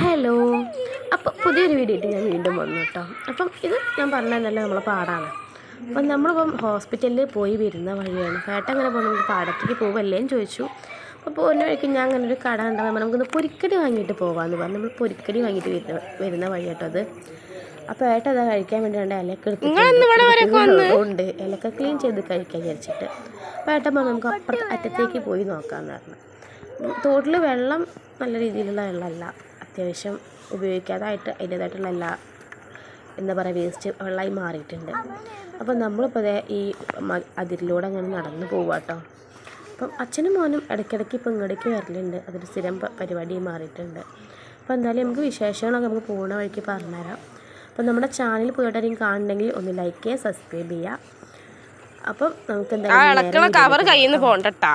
Hello. അപ്പം പുതിയൊരു video ഇട്ട് ഞാൻ വീണ്ടും വന്നു കേട്ടോ അപ്പം ഇത് ഞാൻ പറഞ്ഞതല്ല നമ്മളെ പാടാണ്. അപ്പം നമ്മളിപ്പം ഹോസ്പിറ്റലിൽ പോയി വരുന്ന വഴിയാണ്. പേട്ട അങ്ങനെ പോകുമ്പോൾ നമുക്ക് പാടത്തേക്ക് പോകുമല്ലേ എന്ന് ചോദിച്ചു. അപ്പോൾ പോകുന്ന വഴിക്ക് ഞാൻ അങ്ങനെ ഒരു കട ഉണ്ടാകുമ്പോൾ നമുക്കൊന്ന് പൊരിക്കടി വാങ്ങിയിട്ട് പോകാമെന്ന് പറഞ്ഞു. നമ്മൾ പൊരിക്കടി വാങ്ങിയിട്ട് വരുന്ന വരുന്ന വഴി കേട്ടോ അത്. അപ്പോൾ ഏട്ട അതാ കഴിക്കാൻ വേണ്ടി രണ്ട് ഇലക്ക ഉണ്ട്. ഇലക്ക ക്ലീൻ ചെയ്ത് കഴിക്കാൻ വിചാരിച്ചിട്ട്. അപ്പോൾ ഏട്ടൻ പറഞ്ഞു നമുക്ക് അപ്പുറത്ത് അറ്റത്തേക്ക് പോയി നോക്കാമെന്ന് പറഞ്ഞു. തോട്ടിൽ വെള്ളം നല്ല രീതിയിലുള്ള വെള്ളമല്ല. അത്യാവശ്യം ഉപയോഗിക്കാതായിട്ട് അതിന്റേതായിട്ടുള്ള എല്ലാ എന്താ പറയുക വേസ്റ്റ് വെള്ളമായി മാറിയിട്ടുണ്ട്. അപ്പം നമ്മളിപ്പോൾ ദേ ഈ അതിരിലൂടെ അങ്ങനെ നടന്നു പോവുക കേട്ടോ. അപ്പം അച്ഛനും മോനും ഇടയ്ക്കിടയ്ക്ക് ഇപ്പം ഇങ്ങോട്ടേക്ക് വരലുണ്ട്. അതൊരു സ്ഥിരം പരിപാടി പരിപാടിയായി മാറിയിട്ടുണ്ട്. അപ്പോൾ എന്തായാലും നമുക്ക് വിശേഷങ്ങളൊക്കെ നമുക്ക് പോകുന്ന വഴിക്ക് പറഞ്ഞുതരാം. അപ്പം നമ്മുടെ ചാനൽ പോയിട്ടായിരിക്കും കാണണമെങ്കിൽ ഒന്ന് ലൈക്ക് ചെയ്യുക സബ്സ്ക്രൈബ് ചെയ്യുക. അപ്പം നമുക്ക് എന്തായാലും കവർ കയ്യിൽ നിന്ന് പോണ്ടട്ടാ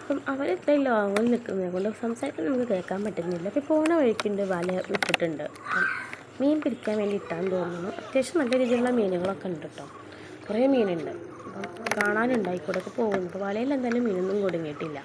അപ്പം അവർ ഇത്രയും ലോങ്ങിൽ നിൽക്കുന്നത് കൊണ്ട് സംസാരിക്കാൻ നമുക്ക് കേൾക്കാൻ പറ്റുന്നില്ല. അപ്പോൾ പോണ വഴിക്കുണ്ട് വല വിട്ടിട്ടുണ്ട് മീൻ പിടിക്കാൻ വേണ്ടി ഇട്ടാൻ തോന്നുന്നു. അത്യാവശ്യം നല്ല രീതിയിലുള്ള മീനുകളൊക്കെ ഉണ്ട് കേട്ടോ. കുറേ മീനുണ്ട്. അപ്പം കാണാനുണ്ടായിക്കൂടെ? ഒക്കെ പോകുന്നു. അപ്പോൾ വലയിൽ എന്തായാലും മീനൊന്നും കൊടുങ്ങിയിട്ടില്ല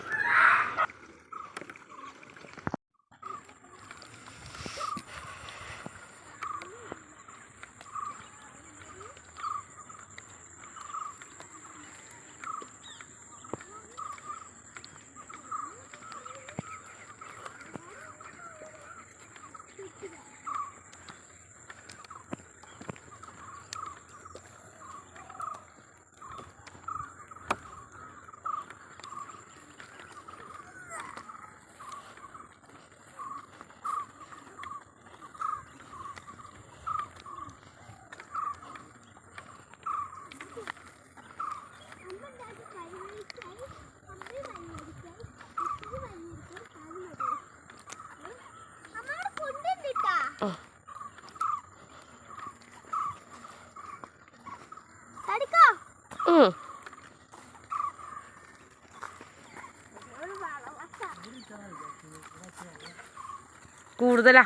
കൂടുതലാ.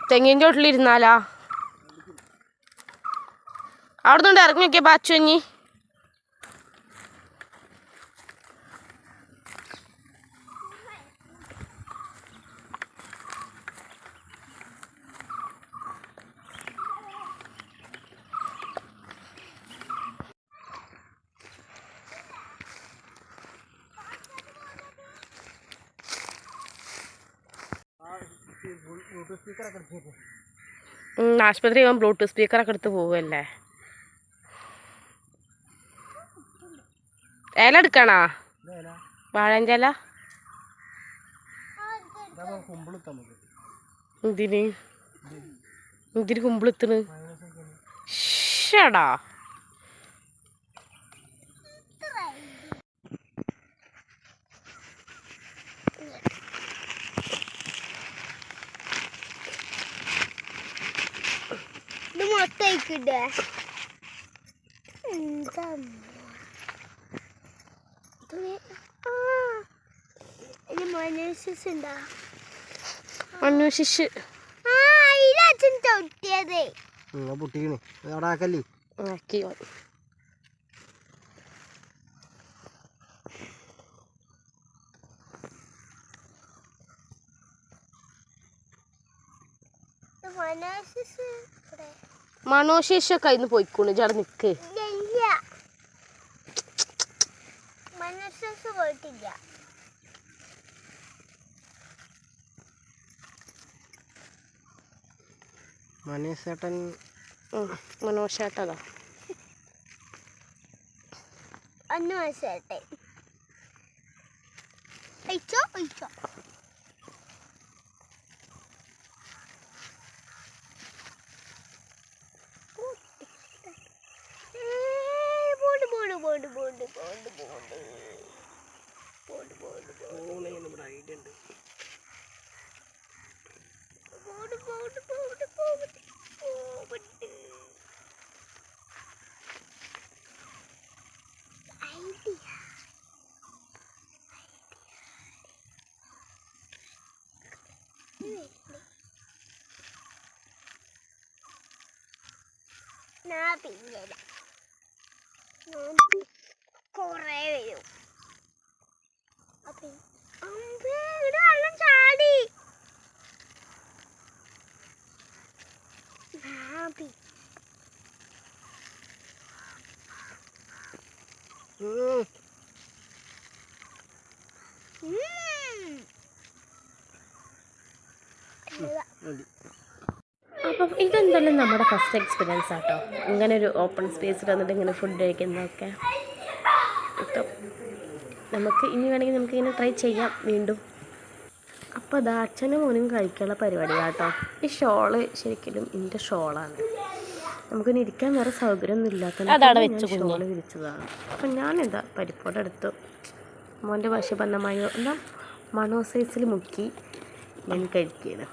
തെങ്ങിന്റെ ചോട്ടിലിരുന്നാലാ അവിടുന്ന് ഇറങ്ങി നോക്കിയപ്പോൾ ബാച്ചു ഇനി ആശുപത്രി ഇവൻ ബ്ലൂടൂത്ത് സ്പീക്കറൊക്കെ എടുത്ത് പോവല്ലേ? ഇല എടുക്കണോ? വാഴന്റെ ഇല എന്തിന്? എന്തിന് കുമ്പിളെത്തണ്? ഷടാ ഇത് മൊത്തയിക്കിട്ടേ എന്താ ഇത് മനസ്സസ് ഉണ്ടാ? അന്വേഷിച്ച് ആ അതിൽ അച്ഛൻ തൊട്ടിയത് പൊട്ടിക്കണേ. അവിടെ ആക്കല്ലേ? ആക്കി മനസ്സസ് ഇവിടെ മണോശേഷൊക്കെ അതിന് പോയിക്കോണ്. ചേട്ടാ നിക്ക്. ഇല്ല. മനസ്സസ് പോയിട്ടില്ല. മനേശേട്ടൻ മനോഷേട്ടതാ ഒന്ന് മനസ്സിലാട്ടെ അയച്ചോ ഞാൻ പിന്നില്ല കൊറേ വരും അപ്പൊ ഇവിടെ ചാടി ഞാൻ പി- ഉം. ഉം. മതി. അപ്പം ഇതെന്തായാലും നമ്മുടെ ഫസ്റ്റ് എക്സ്പീരിയൻസ് ആട്ടോ. ഇങ്ങനെ ഒരു ഓപ്പൺ സ്പേസിൽ വന്നിട്ട് ഇങ്ങനെ ഫുഡ് കഴിക്കുന്നതൊക്കെ. ഇപ്പം നമുക്ക് ഇനി വേണമെങ്കിൽ നമുക്കിങ്ങനെ ട്രൈ ചെയ്യാം വീണ്ടും. അപ്പോൾ അത് അച്ഛനും മോനും കഴിക്കാനുള്ള പരിപാടിയാട്ടോ ഈ ഷോൾ ശരിക്കും എന്റെ ഷോളാണ് നമുക്കിനി ഇരിക്കാൻ വേറെ സൗകര്യമൊന്നും ഇല്ലാത്ത ഷോൾ വിരിച്ചതാണ്. അപ്പം ഞാനെന്താ പരിപ്പോടെ എടുത്തു. മോന്റെ ഭാഷ എന്താ? മണോ സൈസിൽ മുക്കി ഞാൻ കഴിക്കുകയാണ്.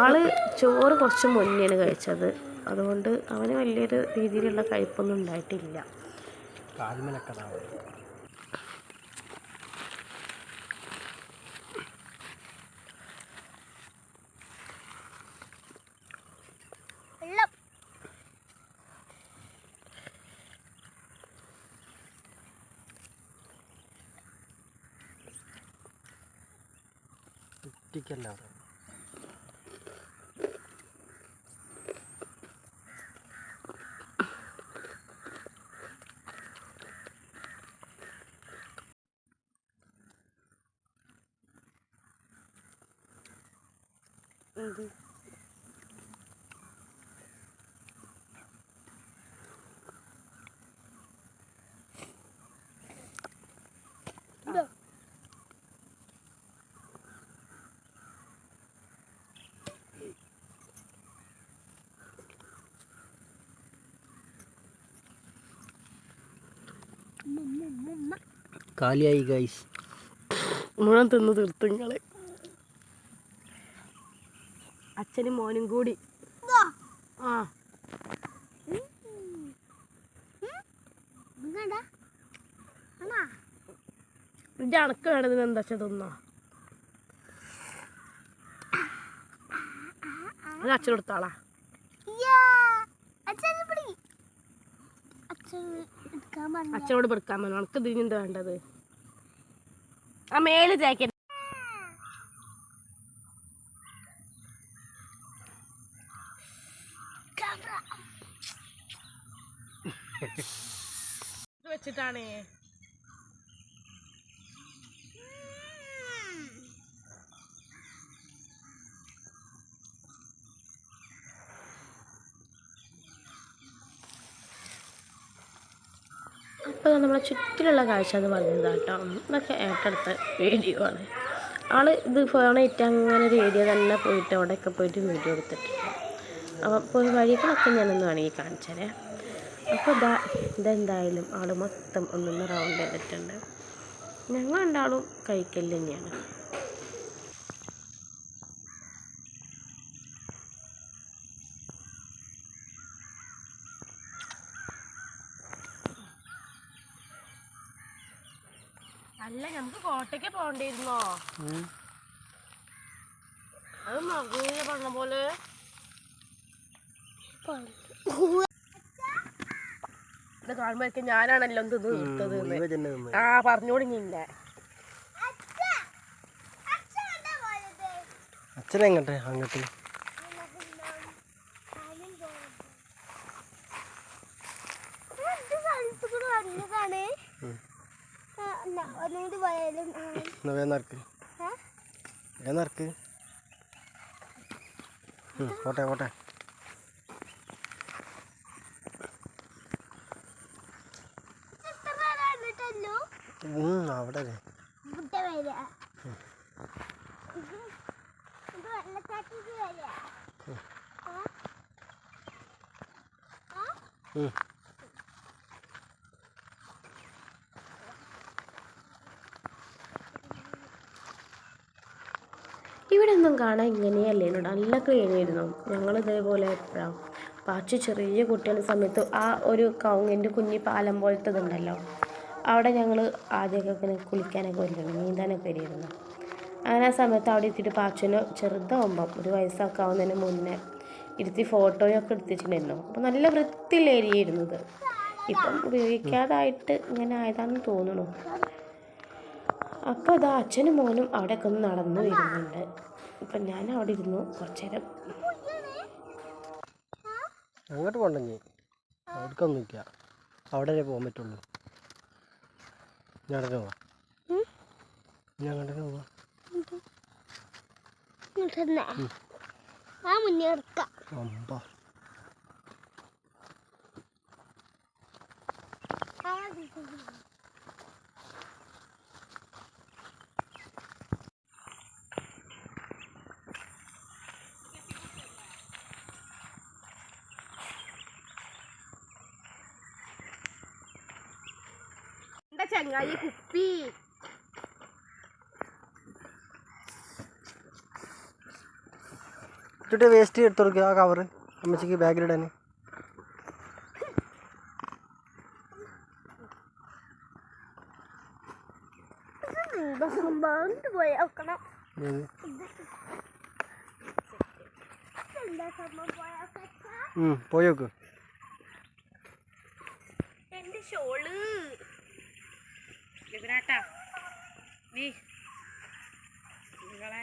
ആൾ ചോറ് കുറച്ച് മുന്നെയാണ് കഴിച്ചത്. അതുകൊണ്ട് അവന് വലിയൊരു രീതിയിലുള്ള കഴിപ്പൊന്നും ഉണ്ടായിട്ടില്ല. വെള്ളം കുട്ടിക്കല്ല കാലിയായി ഗൈസ് മുഴുവൻ തിന്ന് തീർത്തു നിങ്ങൾ അച്ഛനും മോനും കൂടി. ആ. ഇത് അണക്ക് വേണത് എന്താ തിന്നോ? അത് അച്ഛൻ കൊടുത്താളാ അച്ഛനോട് പെടുക്കാൻ പറഞ്ഞു. അണക്ക് ഇതിന് എന്താ വേണ്ടത്? ആ മേൽ ജാക്കറ്റ് വെച്ചിട്ടാണേ അപ്പോൾ നമ്മളെ ചുറ്റിലുള്ള കാഴ്ച എന്ന് പറയുന്നത് കേട്ടോ. ഇതൊക്കെ ഏറ്റെടുത്ത വീഡിയോ ആണ്. ആൾ ഇത് ഫോണായിട്ട് അങ്ങനെ ഒരു തന്നെ പോയിട്ട് അവിടെയൊക്കെ പോയിട്ട് വീഡിയോ എടുത്തിട്ടുണ്ട്. അപ്പോൾ വഴികളൊക്കെ ഞാനൊന്ന് വേണമെങ്കിൽ കാണിച്ചതരേ. അപ്പോൾ ഇതാ ഇതെന്തായാലും ആൾ മൊത്തം ഒന്നൊന്ന് റൗണ്ട് ചെയ്തിട്ടുണ്ട്. ഞങ്ങൾ രണ്ടാളും കഴിക്കൽ തന്നെയാണ്. അല്ല നമുക്ക് കോട്ടയ്ക്ക് പോണ്ടിരുന്നോ അത് മകളെ പറഞ്ഞ പോലെ. ഇത് കാണുമ്പോഴേക്കും ഞാനാണല്ലോ എന്ത് തീർത്തത് ആ പറഞ്ഞോടിങ്ങില്ല അച്ഛനെങ്ങട്ടെ അങ്ങോട്ട്. വന്നതാണ് ഉം. ഒന്നുകൂടി പോയാലും ആ, എന്നാ വേഗം നറുക്ക് ഏ? വേഗം നറുക്ക് ഉം, പോട്ടെ പോട്ടെ ഇത്ര നേരം കണ്ടിട്ടല്ലോ ഉം, അവിടെ ഉം. ഇവിടെ ഒന്നും കാണാൻ ഇങ്ങനെയല്ലേനു നല്ല ക്ലീൻ ആയിരുന്നു ഞങ്ങൾ ഇതേപോലെ എപ്പോഴാണ് പാച്ചു ചെറിയ കുട്ടികളുടെ സമയത്ത് ആ ഒരു കൗങ്ങിന്റെ കുഞ്ഞി പാലം പോലത്തെ ഇതുണ്ടല്ലോ അവിടെ ഞങ്ങൾ ആദ്യമൊക്കെ ഇങ്ങനെ കുളിക്കാനൊക്കെ വരുന്നുണ്ട് നീന്താനൊക്കെ വരുമായിരുന്നു അങ്ങനെ ആ സമയത്ത് അവിടെ എത്തിയിട്ട് പാച്ചുവിന് ചെറുതാവുമ്പം ഒരു വയസ്സൊക്കെ ആവുന്നതിന് മുന്നേ ഇരുത്തി ഫോട്ടോയൊക്കെ എടുത്തിട്ടുണ്ടായിരുന്നു. അപ്പോൾ നല്ല വൃത്തിയുള്ള ഇരുന്നത് ഇപ്പം ഉപയോഗിക്കാതായിട്ട് ഇങ്ങനെ ആയതാണെന്ന് തോന്നുന്നു. അപ്പോൾ അതാ അച്ഛനും മോനും അവിടെയൊക്കെ ഒന്ന് നടന്നു വരുന്നുണ്ട്. അപ്പം ഞാൻ അവിടെ ഇരുന്നു കുറച്ചേരം. അങ്ങോട്ട് ഇല്ല അവിടെ പോകാൻ പറ്റുള്ളൂ. ഞാൻ പോവാം ഞാൻ അങ്ങോട്ടേക്ക് പോവാം ആ മുന്നേ എടുക്കാം. അമ്പ. എന്താ ചങ്ങായി കുപ്പി ചുട്ടി വേസ്റ്റ് എടുത്തു കൊടുക്കുക ആ കവറ് അമ്മച്ചിക്ക് ബാഗിലിടാൻ പോയോക്ക് എന്റെ നോക്കണം എതിരാട്ടാ നീ നിങ്ങളെ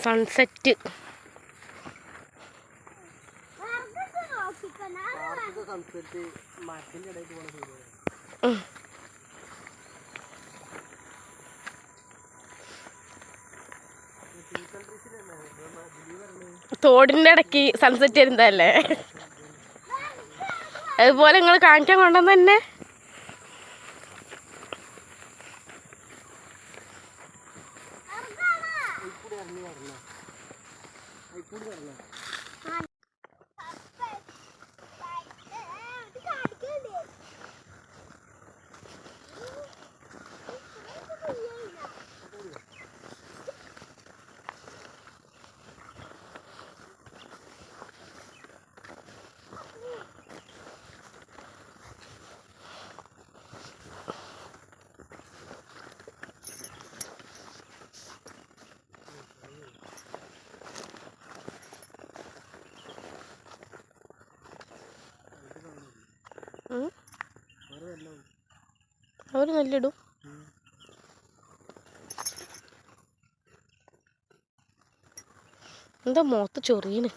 സൺസെറ്റ് വെറുതെ നോക്കിക്കണ സൺസെറ്റ് മരത്തിന്റെ ഇടയിൽ പോകണ തോടിന്റെ ഇടയ്ക്ക് സൺസെറ്റ് വരുന്നതല്ലേ? അതുപോലെ നിങ്ങൾ കാണിക്കാൻ കൊണ്ടുവന്ന് തന്നെ. അവർ നെല്ലിടും. എന്താ മുഖത്ത് ചൊറിയണ്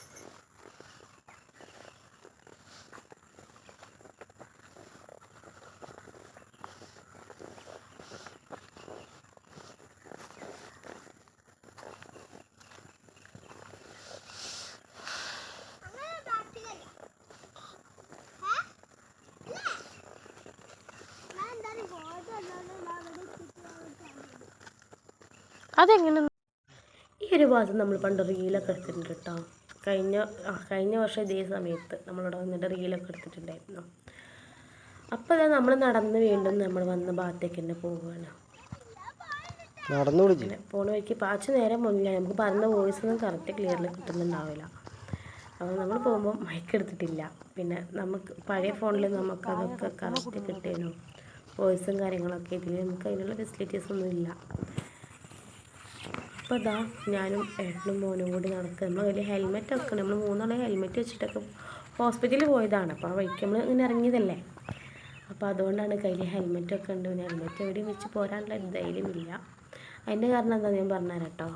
അതെങ്ങനെ ഈ ഒരു ഭാഗത്ത് നമ്മൾ പണ്ട് റീലൊക്കെ എടുത്തിട്ടുണ്ട് കേട്ടോ കഴിഞ്ഞ ആ, കഴിഞ്ഞ വർഷം ഇതേ സമയത്ത് നമ്മളിവിടെ വന്നിട്ട് റീലൊക്കെ എടുത്തിട്ടുണ്ടായിരുന്നു. അപ്പോൾ അതാ നമ്മൾ നടന്ന് വീണ്ടും നമ്മൾ വന്ന ഭാഗത്തേക്ക് തന്നെ പോവുകയാണ്. നടന്നു പോണ വഴിക്ക് പാച്ച് നേരം മുന്നിലാണ്. നമുക്ക് പറഞ്ഞ വോയിസ് ഒന്നും കറക്റ്റ് ക്ലിയറിൽ കിട്ടുന്നുണ്ടാവില്ല. അപ്പോൾ നമ്മൾ പോകുമ്പോൾ മൈക്ക് എടുത്തിട്ടില്ല. പിന്നെ നമുക്ക് പഴയ ഫോണിൽ നമുക്ക് അതൊക്കെ കറക്റ്റ് കിട്ടിയിരുന്നു വോയിസും കാര്യങ്ങളൊക്കെ ഇതിൽ നമുക്ക് അതിനുള്ള ഫെസിലിറ്റീസ് ഒന്നും ഇല്ല. അപ്പോൾ ഇതാ ഞാനും ഏട്ടനും മോനും കൂടി നടക്കുക നമ്മൾ വലിയ ഹെൽമെറ്റ് ഒക്കെ നമ്മൾ മൂന്നാളെ ഹെൽമെറ്റ് വെച്ചിട്ടൊക്കെ ഹോസ്പിറ്റലിൽ പോയതാണ്. അപ്പോൾ ആ വഴിക്ക് നമ്മൾ ഇങ്ങനെ ഇറങ്ങിയതല്ലേ? അപ്പോൾ അതുകൊണ്ടാണ് കയ്യിൽ ഹെൽമെറ്റൊക്കെ ഉണ്ട്. പിന്നെ ഹെൽമെറ്റ് എവിടെയും വെച്ച് പോരാനുള്ള ധൈര്യമില്ല. അതിന്റെ കാരണം എന്താ ഞാൻ പറഞ്ഞുതരാം കേട്ടോ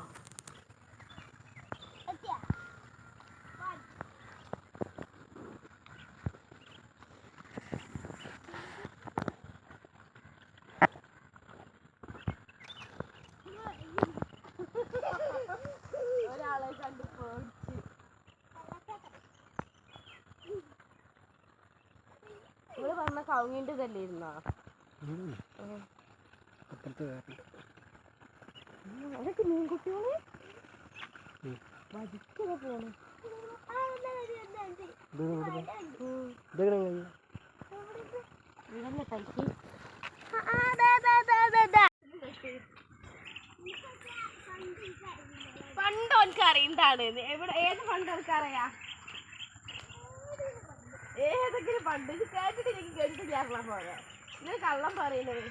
പറഞ്ഞ കവുങ്ങിന്റെ ഇതല്ലേ ഇരുന്നാ അപ്പുറത്ത് അതൊക്കെ മീൻകുട്ടിയോളെ ഉം. വജിക്കൊക്കെ പോണു? ഇതല്ലേ ഓനക്ക് അറിയണ്ടാണ് എവിടെ ഏത് പണ്ട് അറിയാ ഏതെങ്കിലും പണ്ട് ഇത് കേട്ടിട്ട് എനിക്ക് കേട്ടിട്ട് ചേർന്നാ പോലെ ഇത് കള്ളം പറയുന്നത്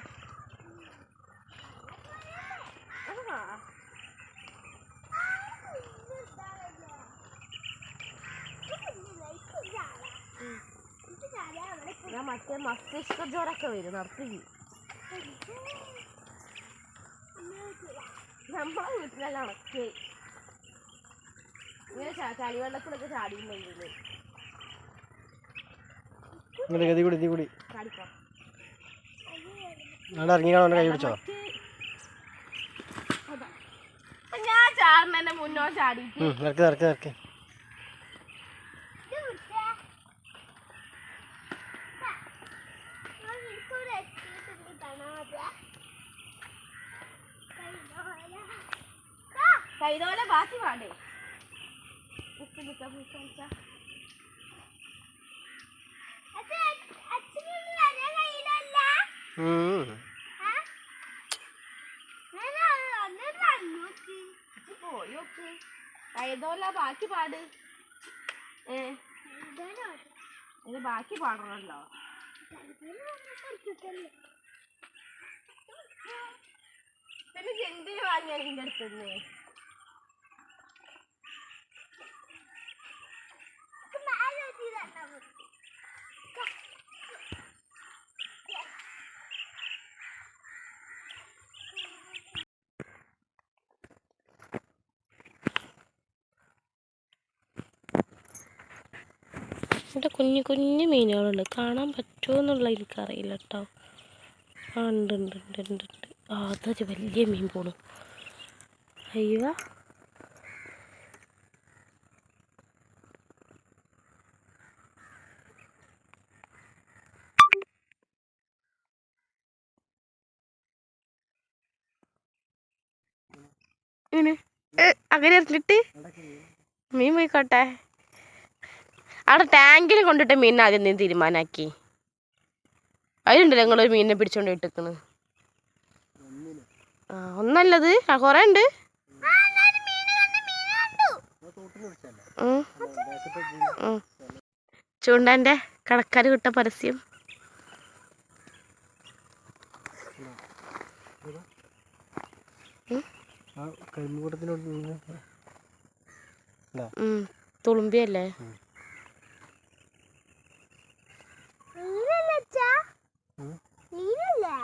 ഞാൻ മറ്റേ മസ്തിഷ്ക ജ്വരൊക്കെ വരും നിർത്തി നമ്മളെ വീട്ടിലെല്ലാം ഇങ്ങനെ ചളിവെള്ളത്തിലൊക്കെ ചാടിയിട്ടുണ്ടെങ്കിൽ ഇങ്ങോട്ട് ഗതി കൂടി ഇതി കൂടി. അവിടെ ഇറങ്ങിക്കാണോ കൈ പിടിച്ചോ? ഞാൻ ചാടുന്നതിന്റെ മുന്നോ നിറക്ക് നിറക്ക് നിറക്ക് കൈതോലെ ബാക്കി പാടേ ഉപ്പ് നിക്ക ഉപ്പ് നിക്ക. കൈതോല ബാക്കി പാട്. ഏ. ഇത് ബാക്കി പാടണല്ലോ. പിന്നെ എന്തിനു വാങ്ങിയാ നിന്റെ അടുത്തുനിന്ന് ഇവിടെ കുഞ്ഞു കുഞ്ഞു മീനുകളുണ്ട്. കാണാൻ പറ്റുമോ എന്നുള്ള എനിക്കറിയില്ല കേട്ടോ. ആ ഉണ്ട് ഉണ്ട് ഉണ്ട് ഉണ്ട് ഉണ്ട്. ആ അതൊരു വലിയ മീൻ പോണു. അയ്യോ. അങ്ങനെ ഇട്ടിട്ട് മീൻ പോയിക്കോട്ടെ. അവിടെ ടാങ്കിൽ കൊണ്ടിട്ട് മീൻ ആദ്യം നീ തീരുമാനാക്കി. അതിലുണ്ടല്ലോ നിങ്ങളൊരു മീനിനെ പിടിച്ചോണ്ട് ഇട്ടിക്കണ് ആ ഒന്നല്ലത്. ആ കൊറേ ഉണ്ട്. ചൂണ്ടാന്റെ കടക്കാർ കിട്ട പരസ്യം. തുളുമ്പിയല്ലേ ഉം. നീരല്ലേ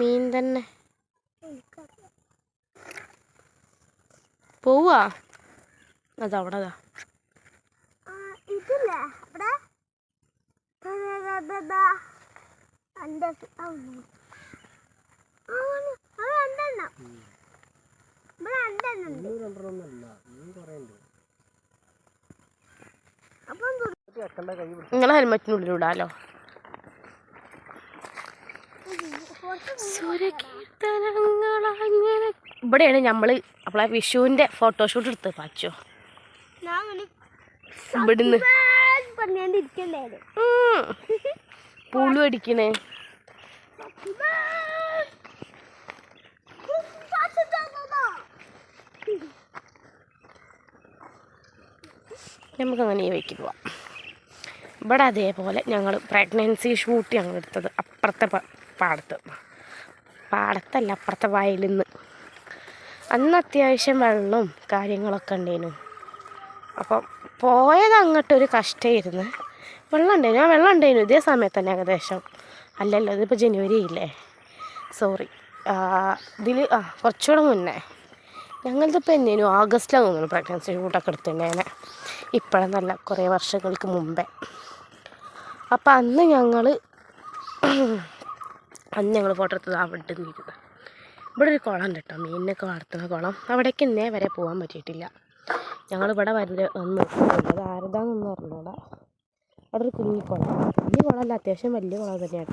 മീൻ തന്നെ. പോവാ. നിങ്ങളെ ആണ്. അത് രണ്ടെണ്ണം. ഇവിടെ രണ്ടെണ്ണം ഉണ്ട് രണ്ടെണ്ണമൊന്നുമല്ല നീ കുറേ ഉണ്ട് അപ്പം വെക്കണ്ട കൈ പിടിച്ചു നിങ്ങളെ ഹെൽമെറ്റിനുള്ളിൽ ഇടാലോ ഇവിടെയാണ് നമ്മൾ നമ്മളെ വിഷുവിന്റെ ഫോട്ടോഷൂട്ട് എടുത്തത് പാച്ചോ. ഇവിടുന്ന്. പുളു അടിക്കണേ നമുക്ക് അങ്ങനെ ഈ പോവാം. ഇവിടെ അതേപോലെ ഞങ്ങൾ പ്രഗ്നൻസി ഷൂട്ട് ഞങ്ങൾ എടുത്തത് അപ്പുറത്തെ പാടത്ത്. പാടത്തല്ല അപ്പുറത്തെ വയലിൽ നിന്ന് അന്ന് അത്യാവശ്യം വെള്ളവും കാര്യങ്ങളൊക്കെ ഉണ്ടായിരുന്നു. അപ്പം പോയത് അങ്ങോട്ടൊരു കഷ്ടമായിരുന്നു വെള്ളം ഉണ്ടായിരുന്നു. ആ വെള്ളം ഉണ്ടായിരുന്നു ഇതേ സമയത്ത് തന്നെ ഏകദേശം. അല്ലല്ലോ ഇതിപ്പോൾ ജനുവരി ഇല്ലേ സോറി ഇതിൽ ആ കുറച്ചുകൂടെ മുന്നേ. ഞങ്ങളിതിപ്പോൾ എന്നേനു ആഗസ്റ്റിലാണ് തോന്നുന്നു പ്രഗ്നൻസി ഷൂട്ടൊക്കെ എടുത്തിട്ടുണ്ടേനെ ഇപ്പോഴെന്നല്ല കുറേ വർഷങ്ങൾക്ക് മുമ്പേ. അപ്പം അന്ന് ഞങ്ങൾ അന്ന് ഞങ്ങൾ ഫോട്ടോ എടുത്തത് അവിടെ നിന്നിരുന്നു ഇവിടെ ഒരു കുളം ഉണ്ട് കേട്ടോ മീനിനൊക്കെ വളർത്തുന്ന കുളം. അവിടേക്ക് ഇന്നേ വരെ പോകാൻ പറ്റിയിട്ടില്ല. വരുന്ന വന്ന് നോക്കുന്നുണ്ട് അത് ആരതാന്നൊന്നും അറിഞ്ഞൂടാ. അവിടെ ഒരു കുഞ്ഞി കുളം. കുഞ്ഞി കുളമല്ല അത്യാവശ്യം വലിയ കുളം തന്നെയാണ്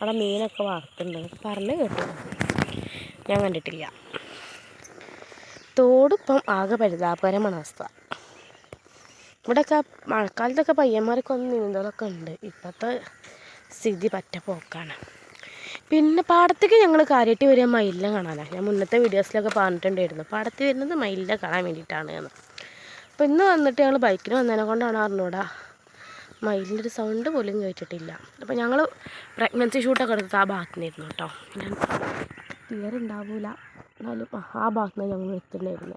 അവിടെ മീനൊക്കെ വളർത്തുന്നുണ്ട്. പറഞ്ഞ് കേട്ടു. ഞാൻ കണ്ടിട്ടില്ല. തോടിപ്പം ആകെ പരിതാപകരമാണ് അവസ്ഥ. ഇവിടെയൊക്കെ മഴക്കാലത്തൊക്കെ പയ്യന്മാർക്ക് ഒന്ന് നീന്തലൊക്കെ ഉണ്ട്. ഇപ്പോഴത്തെ സ്ഥിതി പറ്റ പോക്കാണ്. പിന്നെ പാടത്തേക്ക് ഞങ്ങൾ കാര്യമായിട്ട് വരിക മയിലിനെ കാണാനാണ് ഞാൻ മുന്നത്തെ വീഡിയോസിലൊക്കെ പറഞ്ഞിട്ടുണ്ടായിരുന്നു. പാടത്ത് വരുന്നത് മയിലിനെ കാണാൻ വേണ്ടിയിട്ടാണ് എന്ന്. അപ്പോൾ ഇന്ന് വന്നിട്ട് ഞങ്ങൾ ബൈക്കിന് വന്നതിനെ കൊണ്ടാണ് അറിഞ്ഞൂടാ. മയിലിന്റെ ഒരു സൗണ്ട് പോലും കേട്ടിട്ടില്ല. അപ്പോൾ ഞങ്ങൾ പ്രഗ്നൻസി ഷൂട്ടൊക്കെ എടുത്തത് ആ ഭാഗത്തു നിന്നായിരുന്നു കേട്ടോ. ഞാൻ ക്ലിയർ ഉണ്ടാവില്ല എന്നാലും ആ- ഭാഗത്തുനിന്ന് ഭാഗത്ത് നിന്ന് ഞങ്ങൾ എത്തുന്നായിരുന്നു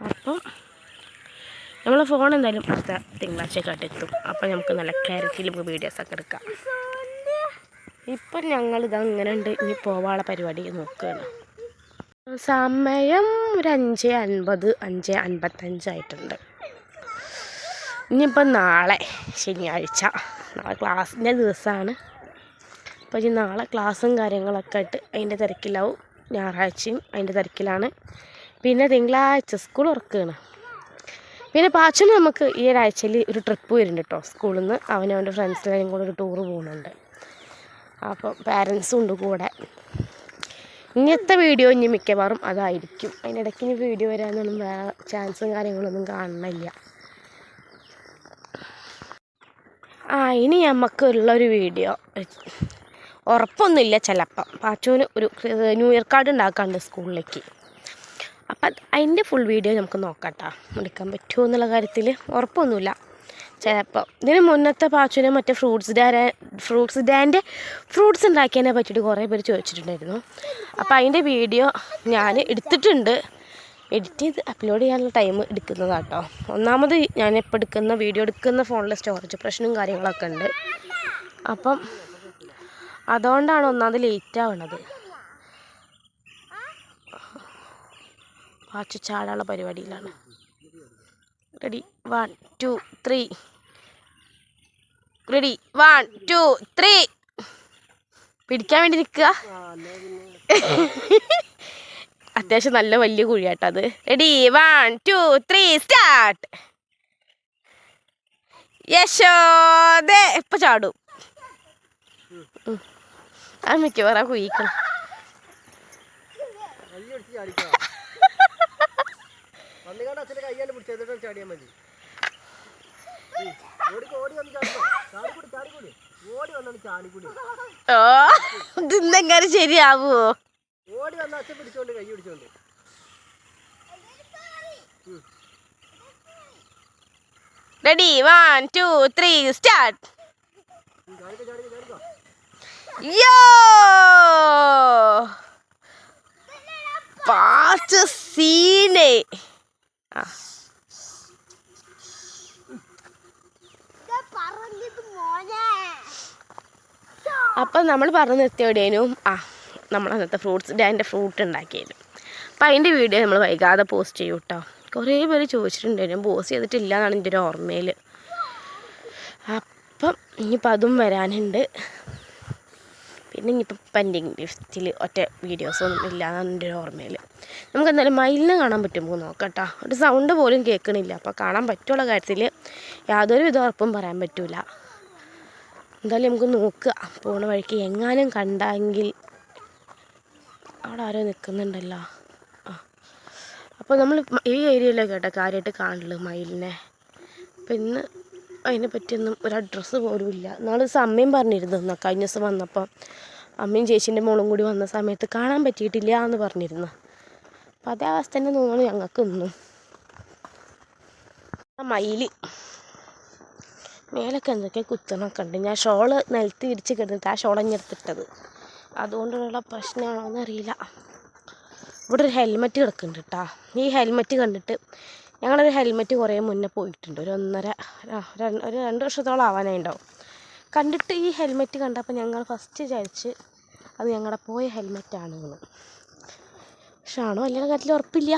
അപ്പം നമ്മളെ ഫോൺ എന്തായാലും അടുത്ത തിങ്കളാഴ്ചയൊക്കെ എത്തും. അപ്പം നമുക്ക് നല്ല ക്ലാരിറ്റിയിൽ വീഡിയോസൊക്കെ എടുക്കാം. ഇപ്പം ഞങ്ങൾ ഇതങ്ങനെ ഉണ്ട് ഇനി പോവാനുള്ള പരിപാടി നോക്കുകയാണ് സമയം ഒരു അഞ്ച് അൻപത് അഞ്ച് അൻപത്തഞ്ചായിട്ടുണ്ട്. ഇനിയിപ്പം നാളെ ശനിയാഴ്ച. നാളെ ക്ലാസ്സിന്റെ ദിവസമാണ് അപ്പോൾ ഇനി നാളെ ക്ലാസ്സും കാര്യങ്ങളൊക്കെ ആയിട്ട് അതിന്റെ തിരക്കിലാവും. ഞായറാഴ്ചയും അതിന്റെ തിരക്കിലാണ്. പിന്നെ തിങ്കളാഴ്ച സ്കൂൾ ഉറക്കുകയാണ് പിന്നെ പാച്ചന് നമുക്ക് ഈ ഒരാഴ്ചയിൽ ഒരു ട്രിപ്പ് വരുന്നുണ്ട് കേട്ടോ സ്കൂളിൽ നിന്ന് അവനവന്റെ ഫ്രണ്ട്സിനെയും കൂടെ ഒരു ടൂറ് പോകുന്നുണ്ട് അപ്പം പാരൻസും ഉണ്ട് കൂടെ. ഇങ്ങനത്തെ വീഡിയോ ഇനി മിക്കവാറും അതായിരിക്കും. അതിനിടയ്ക്ക് ഇനി വീഡിയോ വരാനൊന്നും വേറെ ചാൻസും കാര്യങ്ങളൊന്നും കാണണില്ല. ആ ഇനി നമുക്കുള്ളൊരു വീഡിയോ ഉറപ്പൊന്നുമില്ല ചിലപ്പം. പാച്ചുവിന് ഒരു ന്യൂ ഇയർ കാർഡ് ഉണ്ടാക്കാണ്ട് സ്കൂളിലേക്ക്. അപ്പം അതിന്റെ ഫുൾ വീഡിയോ നമുക്ക് നോക്കാം കേട്ടോ എടുക്കാൻ പറ്റുമോ എന്നുള്ള കാര്യത്തിൽ ഉറപ്പൊന്നുമില്ല. ചിലപ്പോൾ ഇതിന് മുന്നത്തെ പാച്ചുവിനെ മറ്റേ ഫ്രൂട്ട്സ് ഡാ ഫ്രൂട്ട്സ് ഡാന്റെ ഫ്രൂട്ട്സ് ഉണ്ടാക്കിയതിനെ പറ്റിയിട്ട് കുറേ പേര് ചോദിച്ചിട്ടുണ്ടായിരുന്നു. അപ്പോൾ അതിന്റെ വീഡിയോ ഞാൻ എടുത്തിട്ടുണ്ട്. എഡിറ്റ് ചെയ്ത് അപ്ലോഡ് ചെയ്യാനുള്ള ടൈം എടുക്കുന്നതാട്ടോ. ഒന്നാമത് ഞാൻ ഇപ്പോൾ എടുക്കുന്ന വീഡിയോ എടുക്കുന്ന ഫോണിലെ സ്റ്റോറേജ് പ്രശ്നവും കാര്യങ്ങളൊക്കെ ഉണ്ട്. അപ്പം അതുകൊണ്ടാണ് ഒന്നാമത് ലേറ്റ് ആവണത്. വാച്ച് ചാടാനുള്ള പരിപാടിയിലാണ്. Ready one two three ready one two three പിടിക്കാൻ വേണ്ടി നിൽക്കുക. അത്യാവശ്യം നല്ല വലിയ കുഴിയാട്ടോ അത്. Ready one two three start യശോദേ. ഇപ്പൊ ചാടും. അത് മിക്കവാറും കുഴിക്കണം വന്നുകൊണ്ട് അച്ഛന്റെ കയ്യാലും പിടിച്ചെടുത്തിട്ട് ചാടിയാൽ മതി. ഇതെങ്ങനെ ശരിയാവുമോ ഓടി വന്ന അച്ഛൻ പിടിച്ചോണ്ട് കൈ പിടിച്ചോണ്ട്. Ready one two three start യോ പാച്ച സീനെ ആ. അപ്പം നമ്മൾ പറഞ്ഞു നിർത്തിയവിടേനും ആ നമ്മൾ അന്നത്തെ ഫ്രൂട്ട്സ് ഡാന്റെ ഫ്രൂട്ട് ഉണ്ടാക്കിയത്. അപ്പം അതിന്റെ വീഡിയോ നമ്മൾ വൈകാതെ പോസ്റ്റ് ചെയ്യും കേട്ടോ കുറേ പേര് ചോദിച്ചിട്ടുണ്ടായിരുന്നു പോസ്റ്റ് ചെയ്തിട്ടില്ല എന്നാണ് എന്റെ ഒരു ഓർമ്മയിൽ അപ്പം ഇനിയിപ്പോൾ അതും വരാനുണ്ട്. പിന്നെ ഇനിയിപ്പോൾ പെൻഡിങ് ലിസ്റ്റിൽ ഒറ്റ വീഡിയോസൊന്നും ഇല്ല എന്നാണ് എന്റെ ഒരു ഓർമ്മയിൽ നമുക്ക് എന്തായാലും മയിലിനെ കാണാൻ പറ്റുമ്പോൾ നോക്കട്ടോ. കേട്ടോ ഒരു സൗണ്ട് പോലും കേൾക്കണില്ല. അപ്പോൾ കാണാൻ പറ്റുള്ള കാര്യത്തിൽ യാതൊരു വിധ ഉറപ്പും പറയാൻ പറ്റില്ല എന്തായാലും നമുക്ക് നോക്കുക പോണ വഴിക്ക് എങ്ങാനും കണ്ടെങ്കിൽ അവിടെ ആരോ നിൽക്കുന്നുണ്ടല്ലോ ആ. അപ്പോൾ നമ്മൾ ഈ ഏരിയയിലൊക്കെ കേട്ടോ കാര്യമായിട്ട് കാണുള്ളൂ മയിലിനെ. അപ്പം ഇന്ന് അതിനെ പറ്റിയൊന്നും ഒരു അഡ്രസ്സ് പോലും ഇല്ല. നാളെ സമയം പറഞ്ഞിരുന്നു എന്നാൽ കഴിഞ്ഞ ദിവസം വന്നപ്പോൾ അമ്മയും ചേച്ചീന്റെ മോളും കൂടി വന്ന സമയത്ത് കാണാൻ പറ്റിയിട്ടില്ല എന്ന് പറഞ്ഞിരുന്നു. അപ്പം അതേ അവസ്ഥ തന്നെ തോന്നുന്നു ഞങ്ങൾക്ക് ഇന്നും. ആ മയിൽ മേലൊക്കെ എന്തൊക്കെ കുത്തണൊക്കെ ഉണ്ട്. ഞാൻ ഷോൾ നിലത്ത് വിരിച്ച് കിടന്നിട്ട് ആ ഷോൾ എടുത്തിട്ടത്. അതുകൊണ്ടുള്ള പ്രശ്നമാണോ എന്നറിയില്ല ഇവിടെ ഒരു ഹെൽമെറ്റ് കിടക്കുന്നുണ്ട് കേട്ടോ ഈ ഹെൽമെറ്റ് കണ്ടിട്ട് ഞങ്ങളൊരു ഹെൽമെറ്റ് കുറേ മുന്നേ പോയിട്ടുണ്ട്. ഒരു ഒന്നര ഒരു രണ്ട് വർഷത്തോളം ആവാനായി ഉണ്ടാവും കണ്ടിട്ട് ഈ ഹെൽമെറ്റ് കണ്ടപ്പോൾ ഞങ്ങൾ ഫസ്റ്റ് വിചാരിച്ച് അത് ഞങ്ങളുടെ പോയ ഹെൽമെറ്റാണ് എന്ന് പക്ഷെ ആണോ അല്ലാതെ കാര്യത്തിൽ ഉറപ്പില്ല.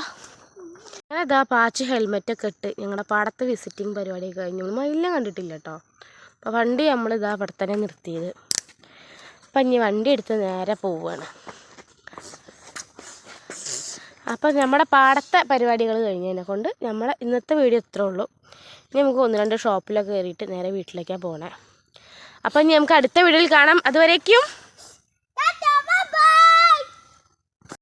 അങ്ങനെ ഇതാ പാച്ച് ഹെൽമെറ്റൊക്കെ ഇട്ട് ഞങ്ങളുടെ പാടത്തെ വിസിറ്റിംഗ് പരിപാടി കഴിഞ്ഞു. മയിലും കണ്ടിട്ടില്ല കേട്ടോ അപ്പോൾ വണ്ടി നമ്മൾ ഇതാ അവിടെ തന്നെ നിർത്തിയത്. അപ്പം ഇനി വണ്ടി എടുത്ത് നേരെ പോവുകയാണ് അപ്പം നമ്മുടെ പാടത്തെ പരിപാടികൾ കഴിഞ്ഞതിനെ കൊണ്ട് നമ്മളെ ഇന്നത്തെ വീഡിയോ ഇത്രേ ഉള്ളൂ. ഇനി നമുക്ക് ഒന്ന് രണ്ട് ഷോപ്പിലൊക്കെ കയറിയിട്ട് നേരെ വീട്ടിലേക്കാണ് പോകണേ അപ്പം ഇനി നമുക്ക് അടുത്ത വീഡിയോയിൽ കാണാം. അതുവരേക്കും